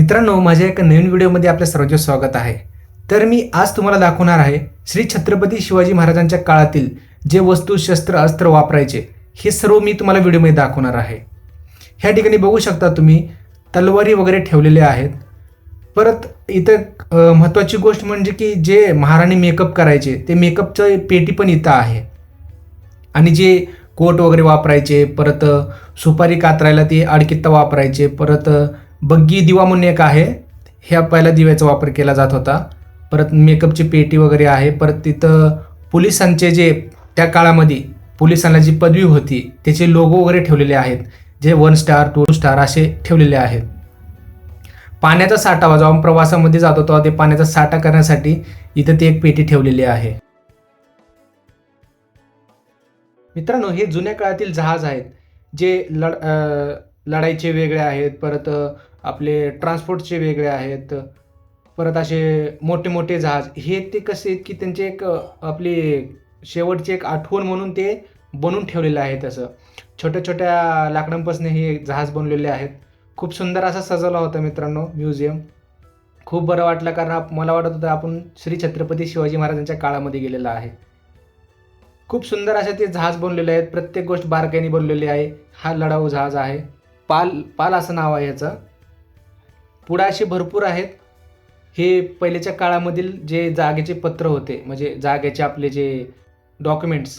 मित्रांनो माझ्या एका नवीन व्हिडिओमध्ये आपल्या सर्वांचे स्वागत आहे. तर मी आज तुम्हाला दाखवणार आहे श्री छत्रपती शिवाजी महाराजांच्या काळातील जे वस्तू शस्त्र अस्त्र वापरायचे हे सर्व मी तुम्हाला व्हिडिओमध्ये दाखवणार आहे. ह्या ठिकाणी बघू शकता तुम्ही तलवारी वगैरे ठेवलेले आहेत. परत इथं महत्त्वाची गोष्ट म्हणजे की जे महाराणी मेकअप करायचे ते मेकअपचं पेटी पण इथं आहे. आणि जे कोट वगैरे वापरायचे परत सुपारी कातरायला ते आडकित्ता वापरायचे परत बग्गी दिवा म्हणून एक आहे. ह्या पहिल्या दिव्याचा वापर केला जात होता. परत मेकअपची पेटी वगैरे आहे. परत तिथं पोलिसांचे जे त्या काळामध्ये पोलिसांना जी पदवी होती त्याचे लोगो वगैरे ठेवलेले आहेत. जे वन स्टार टू स्टार असे ठेवलेले आहेत. पाण्याचा साठा जेव्हा प्रवासामध्ये जातो तेव्हा ते पाण्याचा साठा करण्यासाठी इथं ती एक पेटी ठेवलेली आहे. मित्रांनो हे जुन्या काळातील जहाज आहेत. जे लढ लढाईचे वेगळे आहेत. परत आपले ट्रान्सपोर्टचे वेगळे आहेत परत असे मोठे मोठे जहाज हे ते कसे आहेत की त्यांचे एक आपली शेवटची एक आठवण म्हणून ते बनवून ठेवलेलं आहे तसं. छोट्या छोट्या लाकडांपासून हे जहाज बनलेले आहेत. खूप सुंदर असा सजवला होता मित्रांनो म्युझियम. खूप बरं वाटलं कारण मला वाटत होतं आपण श्री छत्रपती शिवाजी महाराजांच्या काळामध्ये गेलेलं आहे. खूप सुंदर असे ते जहाज बनलेले आहेत. प्रत्येक गोष्ट बारकाईने बनलेली आहे. हा लढाऊ जहाज आहे. पाल पाल असं नाव आहे याचं. पुढं असे भरपूर आहेत. हे पहिलेच्या काळामधील जे जागेचे पत्र होते म्हणजे जागेचे आपले जे डॉक्युमेंट्स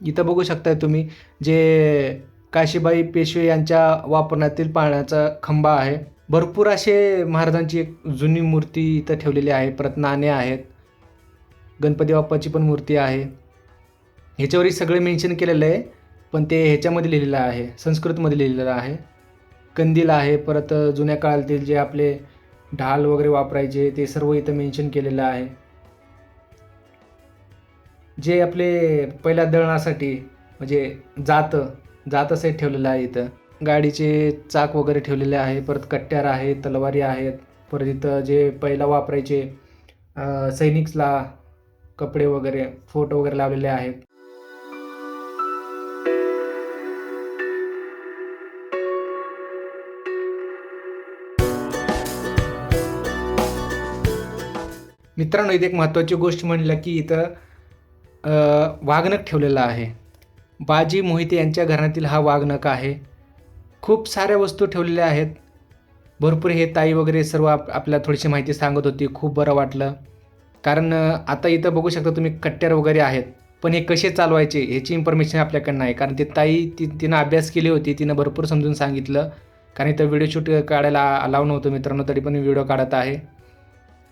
इथं बघू शकताय तुम्ही जे काशीबाई पेशवे यांच्या वापरण्यातील पाण्याचा खंबा आहे. भरपूर असे महाराजांची एक जुनी मूर्ती इथं ठेवलेली आहे परत नाणे आहेत. गणपती बाप्पाची पण मूर्ती आहे. ह्याच्यावरही सगळे मेन्शन केलेलं आहे पण ते ह्याच्यामध्ये लिहिलेलं आहे संस्कृतमध्ये लिहिलेलं आहे. कंदील आहे परत जुन्या काळातील जे आपले ढाल वगैरे वापरायचे ते सर्व इथं मेन्शन केलेलं आहे. जे आपले पहिल्या दळणासाठी म्हणजे जात जात ठेवलेलं आहे इथं. गाडीचे चाक वगैरे ठेवलेले आहे परत कट्ट्यार आहेत तलवारी आहेत परत इथं जे पहिला वापरायचे सैनिक्सला कपडे वगैरे फोटो वगैरे लावलेले आहेत. मित्रांनो इथे एक महत्त्वाची गोष्ट म्हणलं की इथं अ, वाघनक ठेवलेलं आहे. बाजी मोहिते यांच्या घरातील हा वाघनक आहे. खूप साऱ्या वस्तू ठेवलेल्या आहेत. भरपूर हे ताई वगैरे सर्व आप आपल्याला थोडीशी माहिती सांगत होती. खूप बरं वाटलं. कारण आता इथं बघू शकता तुम्ही कट्ट्यार वगैरे आहेत. पण हे कसे चालवायचे ह्याची इन्फॉर्मेशन आपल्याकडे आहे. कारण ती ताई ती तिनं अभ्यास केली होती. तिनं भरपूर समजून सांगितलं. कारण इथं व्हिडिओ शूट काढायला अलाव नव्हतं मित्रांनो. तरी पण मी व्हिडिओ काढत आहे.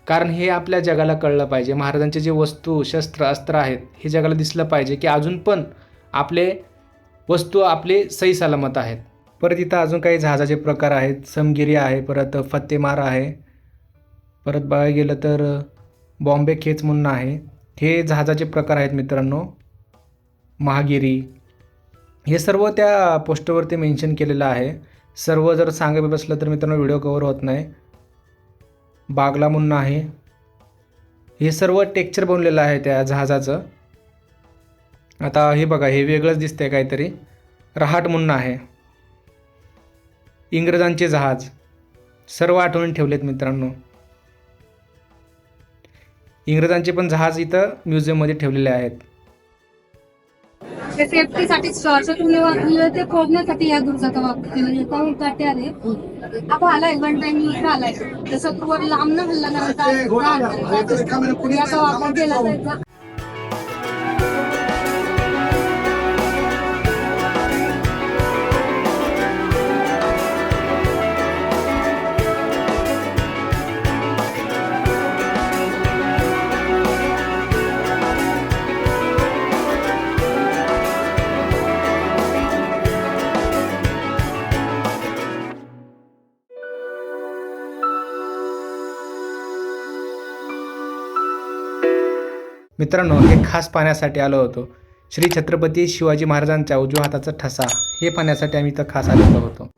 कारण हे आपल्या जगाला कळलं पाहिजे. महाराजांचे जे वस्तू शस्त्र अस्त्र आहेत हे जगाला दिसलं पाहिजे की अजून पण आपले वस्तू आपले सही सलामत आहेत. परत इथं अजून काही जहाजाचे प्रकार आहेत. समगिरी आहे परत फत्तेमार आहे. परत बघायला गेलं तर बॉम्बे खेच म्हणून आहे. हे जहाजाचे प्रकार आहेत मित्रांनो. महागिरी. हे सर्व त्या पोस्टरवरती मेन्शन केलेलं आहे. सर्व जर सांगायला बसलं तर मित्रांनो व्हिडिओ कवर होत नाही. बागला म्हणून आहे. हे सर्व टेक्चर बनलेलं आहे त्या जहाजाचं. आता हे बघा हे वेगळंच दिसतंय काहीतरी. रहाट म्हणून आहे. इंग्रजांचे जहाज. सर्व आठवणी ठेवलेत मित्रांनो. इंग्रजांचे पण जहाज इथं म्युझियममध्ये ठेवलेले आहेत. ते सेफ्टीसाठी ते खोदण्यासाठी या दुर्जाचा वापर केला. जातो काही काटे आले आपण आलाय वन टाइम इकडे आलाय. जसं वर लांब न हल्ला करायचा याचा वापर केला जायचा. मित्रांनो हे खास पाहण्यासाठी आलो होतो. श्री छत्रपती शिवाजी महाराजांच्या उजव्या हाताचा ठसा हे पाहण्यासाठी आम्ही इथं खास आलेलो होतो.